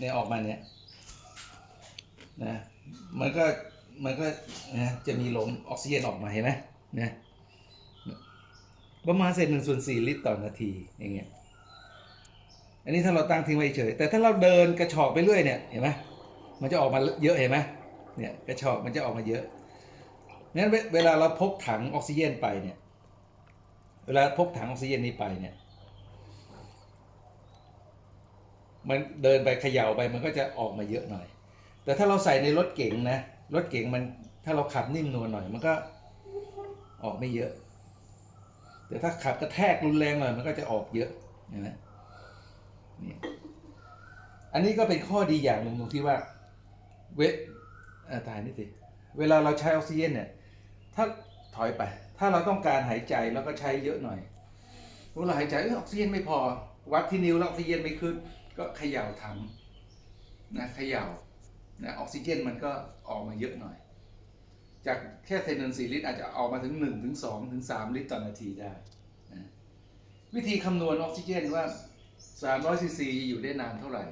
เนี่ยออกมาเนี่ยนะมันก็มันก็นะจะมีลมออกซิเจนออกมาเห็นไหมเนี่ยประมาณเศษหนึ่งส่วนสี่ลิตรต่อนาทีอย่างเงี้ยอันนี้ถ้าเราตั้งทิ้งไว้เฉยแต่ถ้าเราเดินกระชอกไปเรื่อยเนี่ยเห็นไหมมันจะออกมาเยอะเห็นไหมเนี่ยกระชอกมันจะออกมาเยอะงั้นเวเวลาเราพกถังออกซิเจนไปเนี่ยเวลาพกถังออกซิเจนนี้ไปเนี่ย มันเดินไปเขย่าไปมันก็จะออกมาเยอะหน่อย แต่ถ้าเราใส่ในรถเก๋งนะรถเก๋งมันถ้าเราขับนิ่มนวลหน่อย มันก็ออกไม่เยอะ แต่ถ้าขับกระแทกรุนแรงหน่อยมันก็จะออกเยอะนไหมนี่อันนี้ก็เป็นข้อดีอย่างหนึ่งตรงที่ว่าเวอ่าตายนี่สิเวลาเราใช้ออกซิเจนเนี่ย ถ้าถอยไป ถ้าเราต้องการหายใจแล้วก็ใช้เยอะหน่อยเวลาหายใจออออกซิเจนไม่พอ วัดที่นิ้วแล้วออกซิเจนไม่ขึ้น ก็เขย่าทำนะเขย่านะออกซิเจนมันก็ออกมาเยอะหน่อย จากแค่เซนนสี่ลิตรอาจจะออกมาถึง1ถึง2ถึง3ลิตรต่อนาทีได้นะวิธีคำนวณออกซิเจนว่า300ซีซีอยู่ได้นานเท่าไหร่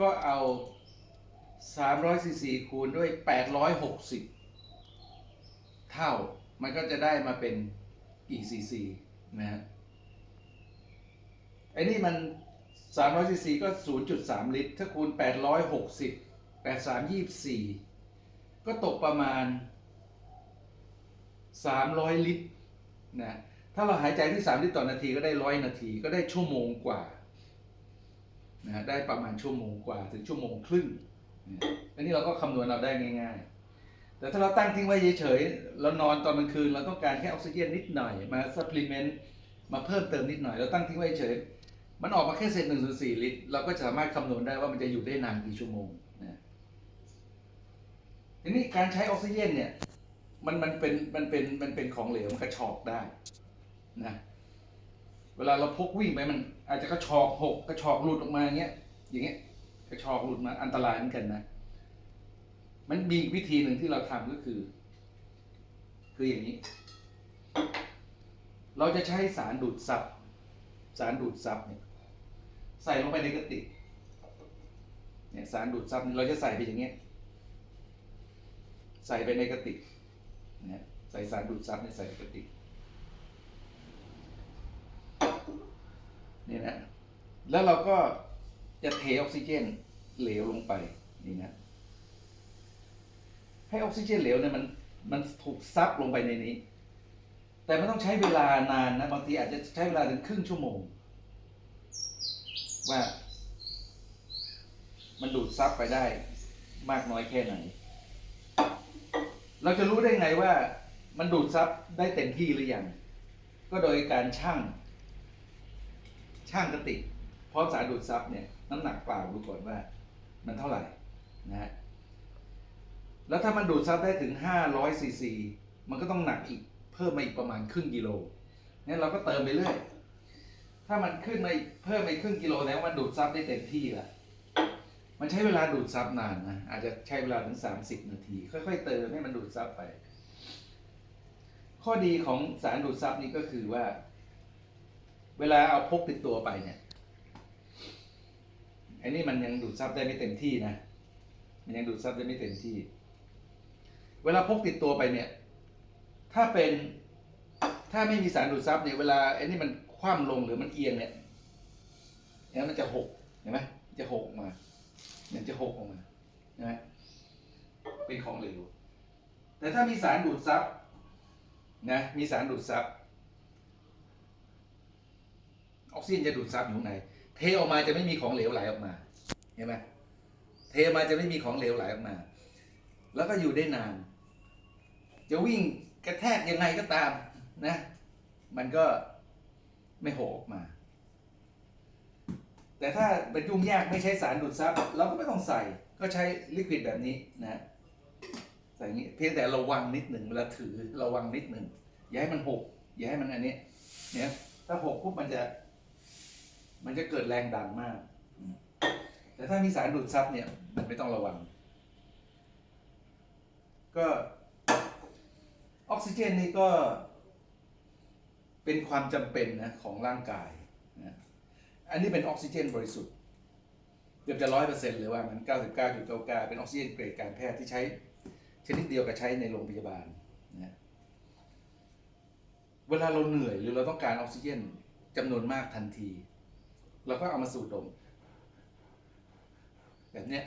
ก็เอา300ซีซีคูณด้วย 860 เท่า มันก็จะได้มาเป็นกี่ซีซีนะฮะไอ้นี่มัน 300ซีซีก็ 0.3 ลิตร ถ้าคูณ 860 8324 ก็ตกประมาณ 300 ลิตรนะ ถ้าเราหายใจที่ 3 ลิตรต่อนาทีก็ได้ร้อยนาที ก็ได้ชั่วโมงกว่านะได้ประมาณชั่วโมงกว่าถึงชั่วโมงครึ่งนะอันนี้เราก็คำนวณเราได้ง่าย ๆ แต่ถ้าเราตั้งทิ้งไว้เฉยๆ เรานอนตอนกลางคืน เราต้องการแค่ออกซิเจนนิดหน่อย มาซัพพลีเมนต์ มาเพิ่มเติมนิดหน่อย เราตั้งทิ้งไว้เฉย มันออกมาแค่เศษหนึ่งส่วนสี่ลิตร เราก็สามารถคำนวณได้ว่ามันจะอยู่ได้นานกี่ชั่วโมงนะทีนี้การใช้ออกซิเจนเนี่ย มันมันเป็นมันเป็นมันเป็นของเหลวมันกระชอกได้นะเวลาเราพกวิ่งไปมัน อาจจะกระชอกหกกระชอกหลุดออกมาอย่างเงี้ย อย่างเงี้ยกระชอกหลุดมาอันตรายเหมือนกันนะ มันมีอีกวิธีหนึ่งที่เราทำก็คือ คืออย่างนี้ เราจะใช้สารดูดซับ สารดูดซับเนี่ยใส่ลงไปในกระติกเนี่ยสารดูดซับเราจะใส่ไปอย่างเงี้ยใส่ไปในกระติกเนี่ยใส่สารดูดซับเนี่ยใส่กระติกเนี่ยนะแล้วเราก็จะเทออกซิเจนเหลวลงไปนี่นะให้ออกซิเจนเหลวเนี่ยมันมันถูกซับลงไปในนี้ แต่มันต้องใช้เวลานานนะบางทีอาจจะใช้เวลาถึงครึ่งชั่วโมง ว่า มันดูดซับไปได้ มากน้อยแค่ไหน เราจะรู้ได้ไงว่า มันดูดซับได้เต็มที่หรือยังก็โดยการชั่งช่างกระติกพร้อมสารดูดซับเนี่ยน้ำหนักเปล่าดูก่อนว่า มันเท่าไหร่นะฮะแล้วถ้ามันดูดซับได้ถึง500ซีซีมันก็ต้องหนักอีก เพิ่มมาอีกประมาณครึ่งกิโลเนี่เราก็เติมไปเรื่อย ถ้ามันขึ้นมาเพิ่มไปครึ่งกิโลแล้วมันดูดซับได้เต็มที่ละมันใช้เวลาดูดซับนานนะอาจจะใช้เวลาถึง 30 นาที ค่อย ๆ เติมให้มันดูดซับไป ข้อดีของสารดูดซับนี้ก็คือว่า เวลาเอาพกติดตัวไปเนี่ยไอ้นี่มันยังดูดซับได้ไม่เต็มที่นะ มันยังดูดซับได้ไม่เต็มที่ เวลาพกติดตัวไปเนี่ย ถ้าเป็นถ้าไม่มีสารดูดซับเนี่ยเวลาไอ้นี่มันคว่ำลงหรือมันเอียงเนี่ยเนี่ยมันจะหกเห็นไหมจะหกออกมาเนี่ยจะหกออกมาเห็นไหมเป็นของเหลวแต่ถ้ามีสารดูดซับนะมีสารดูดซับออกซิเจนจะดูดซับอยู่ข้างในเทออกมาจะไม่มีของเหลวไหลออกมาเห็นไหมเทออกมาจะไม่มีของเหลวไหลออกมา แล้วก็อยู่ได้นาน จะวิ่ง กระแทกยังไงก็ตามนะ มันก็ไม่โหออกมา แต่ถ้าเป็นยุ่งยากไม่ใช้สารดูดซับเราก็ไม่ต้องใส่ก็ใช้ลิควิดแบบนี้นะใส่อย่างนี้เพียงแต่ระวังนิดหนึ่งเวลาถือระวังนิดหนึ่งอย่าให้มันหกอย่าให้มันอันนี้เนี่ยถ้าหกปุ๊บมันจะ มันจะเกิดแรงดันมาก แต่ถ้ามีสารดูดซับเนี่ย มันไม่ต้องระวัง ก็ ออกซิเจนนี่ก็เป็นความจำเป็นนะของร่างกายนะอันนี้เป็นออกซิเจนบริสุทธิ์เกือบจะร้อยเปอร์เซ็นต์เลยว่ามันเก้าสิบเก้าจุดเก้าเก้าเป็นออกซิเจนเกรดการแพทย์ที่ใช้ชนิดเดียวกับใช้ในโรงพยาบาลนะเวลาเราเหนื่อยหรือเราต้องการออกซิเจนจำนวนมากทันที เราก็เอามาสูดดม แบบเนี้ย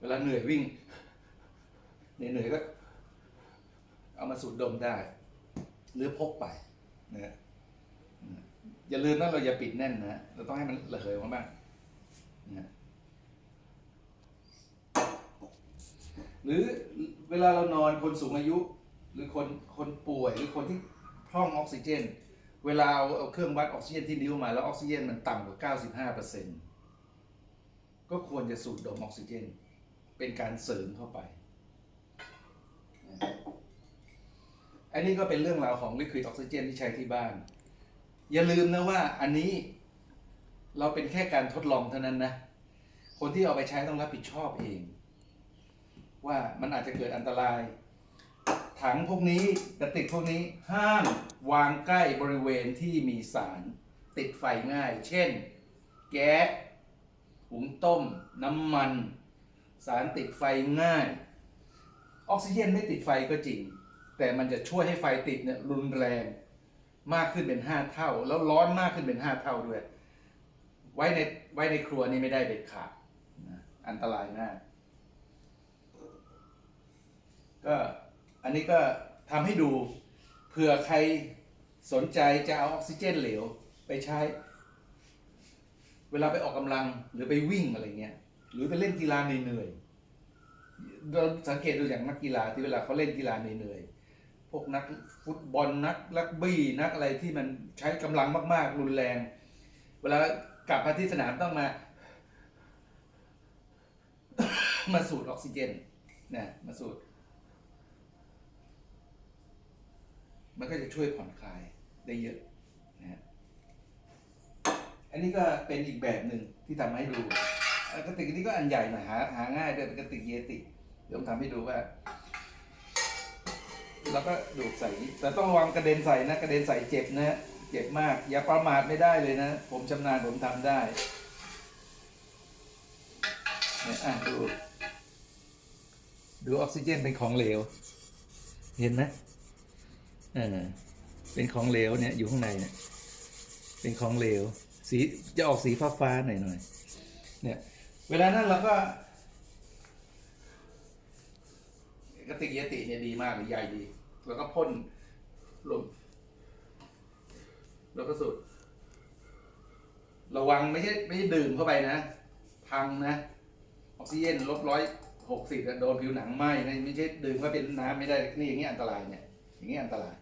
เวลาเหนื่อยวิ่งเหนื่อยก็ เอามาสูดดมได้ หรือพกไปนะฮะอย่าลืมนะเราอย่าปิดแน่นนะเราต้องให้มันระเหยออกมาบ้างนะฮะหรือเวลาเรานอนคนสูงอายุ หรือคนคนป่วย หรือคนที่พร่องออกซิเจน เวลาเอาเอาเครื่องวัดออกซิเจนที่นิ้วมาแล้วออกซิเจนมันต่ำกว่า 95%ก็ควรจะสูดดมออกซิเจน เป็นการเสริมเข้าไป อันนี้ก็เป็นเรื่องราวของลิควิดออกซิเจนที่ใช้ที่บ้าน อย่าลืมนะว่าอันนี้เราเป็นแค่การทดลองเท่านั้นนะ คนที่เอาไปใช้ต้องรับผิดชอบเอง ว่ามันอาจจะเกิดอันตราย ถังพวกนี้กระติกพวกนี้ห้ามวางใกล้บริเวณที่มีสารติดไฟง่าย เช่น แก๊สหุงต้ม น้ำมัน สารติดไฟง่าย ออกซิเจนไม่ติดไฟก็จริง แต่มันจะช่วยให้ไฟติดเนี่ยรุนแรงมากขึ้นเป็นห้าเท่า แล้วร้อนมากขึ้นเป็นห้าเท่าด้วย ไว้ในไว้ในครัวนี่ไม่ได้เด็ดขาดอันตรายมากก็อันนี้ก็ทำให้ดูเผื่อใครสนใจจะเอาออกซิเจนเหลวไปใช้ เวลาไปออกกำลังหรือไปวิ่งอะไรเงี้ย หรือไปเล่นกีฬาเหนื่อยเราสังเกตดูอย่างนักกีฬาที่เวลาเขาเล่นกีฬาเหนื่อย พวกนักฟุตบอลนักลักบี้นักอะไรที่มันใช้กำลังมาก ๆ รุนแรง เวลากลับมาที่สนามต้องมา มาสูดออกซิเจนนะมาสูดมันก็จะช่วยผ่อนคลายได้เยอะนะฮะอันนี้ก็เป็นอีกแบบหนึ่งที่ทำให้ดูกระติกอันนี้ก็อันใหญ่หน่อยหาหาง่ายด้วยเป็นกระติกเยติเดี๋ยวผมทำให้ดูว่า แล้วก็ดูดใส่ แต่ต้องระวังกระเด็นใส่นะกระเด็นใส่เจ็บนะเจ็บมาก อย่าประมาทไม่ได้เลยนะ ผมชำนาญผมทำได้เนี่ยอะดู ดูออกซิเจนเป็นของเหลว เห็นไหมเออเป็นของเหลวเนี่ยอยู่ข้างในเนี่ยเป็นของเหลว สีจะออกสีฟ้าฟ้าๆหน่อยหน่อยๆเนี่ยเวลานั้นเราก็กระติกยติเนี่ยดีมากเลยใหญ่ดี แล้วก็พ่นลมแล้วก็สุดระวังไม่ใช่ไม่ใช่ดื่มเข้าไปนะ พังนะ ออกซิเจนลบร้อยหกสิบโดนผิวหนังไหม้นะไม่ใช่ดื่มก็เป็นน้ำไม่ได้นี่อย่างนี้อันตรายเนี่ย อย่างนี้อันตราย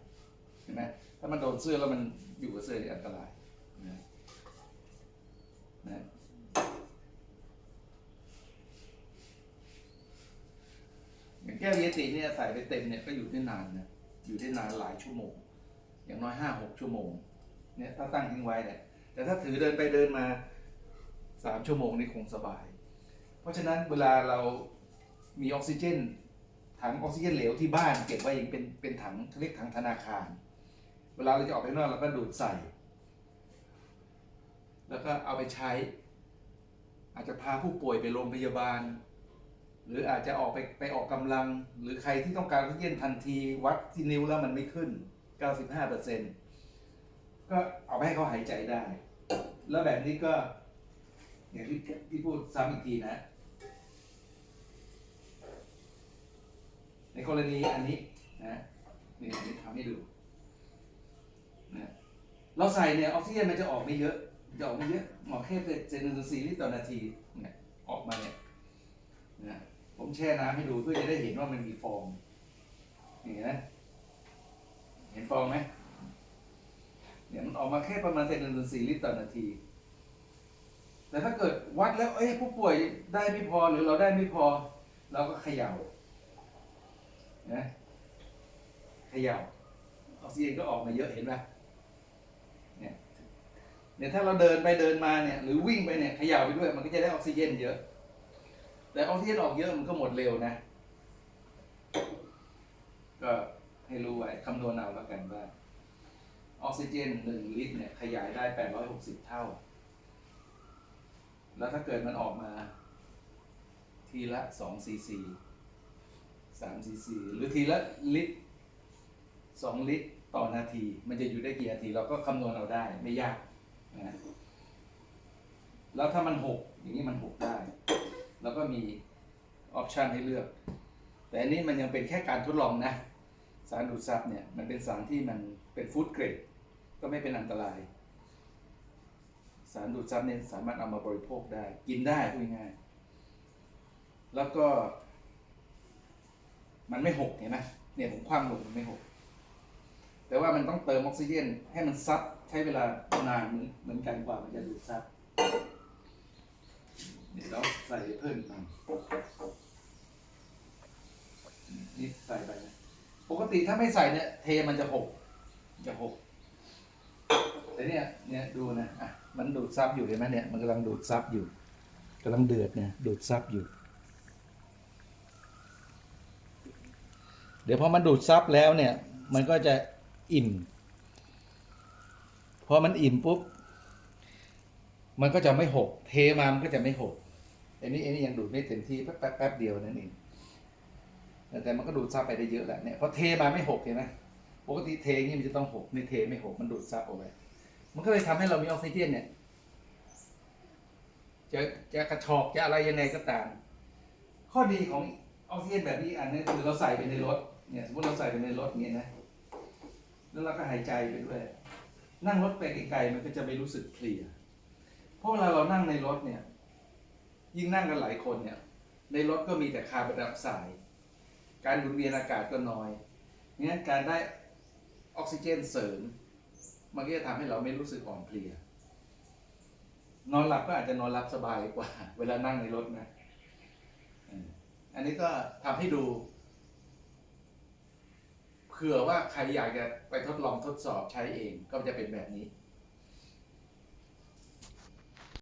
เห็นไหมถ้ามันโดนเสื้อแล้วมันอยู่กับเสื้อนี่อันตรายนะนะอย่างแก้วเยติเนี่ยใส่ไปเต็มเนี่ยก็อยู่ได้นานนะ อยู่ได้นานหลายชั่วโมง อย่างน้อยห้าหกชั่วโมงเนี่ยถ้าตั้งทิ้งไว้เนี่ยแต่ถ้าถือเดินไปเดินมาสามชั่วโมงนี่คงสบาย เพราะฉะนั้นเวลาเรามีออกซิเจน ถังออกซิเจนเหลวที่บ้านเก็บไว้ย่างเป็นเป็นถังเรียกถังธนาคาร เวลาเราจะออกไปนอกเราก็ดูดใส่ แล้วก็เอาไปใช้ อาจจะพาผู้ป่วยไปโรงพยาบาล หรืออาจจะออกไปไปออกกำลัง หรือใครที่ต้องการออกซิเจนทันที วัดที่นิ้วแล้วมันไม่ขึ้น 95%ก็เอาไปให้เขาหายใจได้ แล้วแบบนี้ก็ อย่างที่ที่พูดซ้ำอีกทีนะ ในกรณีอันนี้นะนี่อันนี้ทำให้ดูนะเราใส่เนี่ยออกซิเจนมันจะออกไม่เยอะจะออกไม่เยอะหมอแค่เป็นเซนหนึ่งส่วนสี่ลิตรต่อนาทีเนี่ยออกมาเนี่ยนะ ผมแช่น้ำให้ดูเพื่อจะได้เห็นว่ามันมีฟองนี่นไหมเห็นฟองไหมเนี่ยมันออกมาแค่ประมาณเซนหนึ่งส่วนสี่ลิตรต่อนาที แต่ถ้าเกิดวัดแล้วเอ้ยผู้ป่วยได้ไม่พอหรือเราได้ไม่พอ เราก็เขย่านะเขย่าออกซิเจนก็ออกมาเยอะเห็นไหมเนี่ยเนี่ยถ้าเราเดินไปเดินมาเนี่ยหรือวิ่งไปเนี่ยเขย่าไปด้วยมันก็จะได้ออกซิเจนเยอะ แต่ออกซิเจนออกเยอะมันก็หมดเร็วนะ ก็ให้รู้ไว้คำนวณเอาแล้วกันว่า ออกซิเจนหนึ่งลิตรเนี่ยขยายได้แปดร้อยหกสิบเท่า แล้วถ้าเกิดมันออกมา ทีละสองซีซีสามซีซีหรือทีละลิตรสองลิตรต่อนาที มันจะอยู่ได้กี่นาทีเราก็คำนวณเอาได้ไม่ยากนะแล้วถ้ามันหกอย่างนี้มันหกได้ แล้วก็มีออปชันให้เลือก แต่อันนี้มันยังเป็นแค่การทดลองนะ สารดูดซับเนี่ย มันเป็นสารที่มันเป็นฟู้ดเกรด ก็ไม่เป็นอันตราย สารดูดซับเนี่ยสามารถเอามาบริโภคได้ กินได้พูดง่าย แล้วก็ มันไม่หกเห็นไหมเนี่ยผมคว่ำลงมันไม่หก แต่ว่ามันต้องเติมออกซิเจนให้มันซับใช้เวลานานเหมือนกันกว่ามันจะดูดซับ เดี๋ยวเราใส่เพิ่มอีกหน่อยนี่ใส่ไปนะปกติถ้าไม่ใส่เนี่ยเทมันจะหกจะหกแต่เนี่ยเนี่ยดูนะอะมันดูดซับอยู่เห็นไหมเนี่ยมันกำลังดูดซับอยู่กำลังเดือดเนี่ยดูดซับอยู่ เดี๋ยวพอมันดูดซับแล้วเนี่ย มันก็จะอิ่ม พอมันอิ่มปุ๊บ มันก็จะไม่หก เทมามันก็จะไม่หกอันนี้อันนี้ยังดูดไม่เต็มที่แป๊บแป๊บแป๊บเดียวนั่นเองแต่มันก็ดูดซับไปได้เยอะแหละเนี่ยพอเทมาไม่หกเห็นไหมปกติเทงนี้มันจะต้องหกในเทไม่หกมันดูดซับเอาไว้มันก็เลยทำให้เรามีออกซิเจนเนี่ยจะจะกระชอกจะอะไรยังไงก็ตาม ข้อดีของออกซิเจนแบบนี้อันนี้คือเราใส่ไปในรถเนี่ยสมมติเราใส่ไปในรถเนี่ยนะแล้วเราก็หายใจไปด้วย นั่งรถไปไกลๆมันก็จะไม่รู้สึกเพลีย ราะเวลาเรานั่งในรถเนี่ย ยิ่งนั่งกันหลายคนเนี่ย ในรถก็มีแต่คาร์บอนไดออกไซด์การหมุนเวียนอากาศก็น้อยงั้นการได้ออกซิเจนเสริม มันก็จะทำให้เราไม่รู้สึกอ่อนเพลีย นอนหลับก็อาจจะนอนหลับสบายกว่า เวลานั่งในรถนะอันนี้ก็ทำให้ดูเผื่อว่าใครอยากจะไปทดลองทดสอบใช้เองก็จะเป็นแบบนี้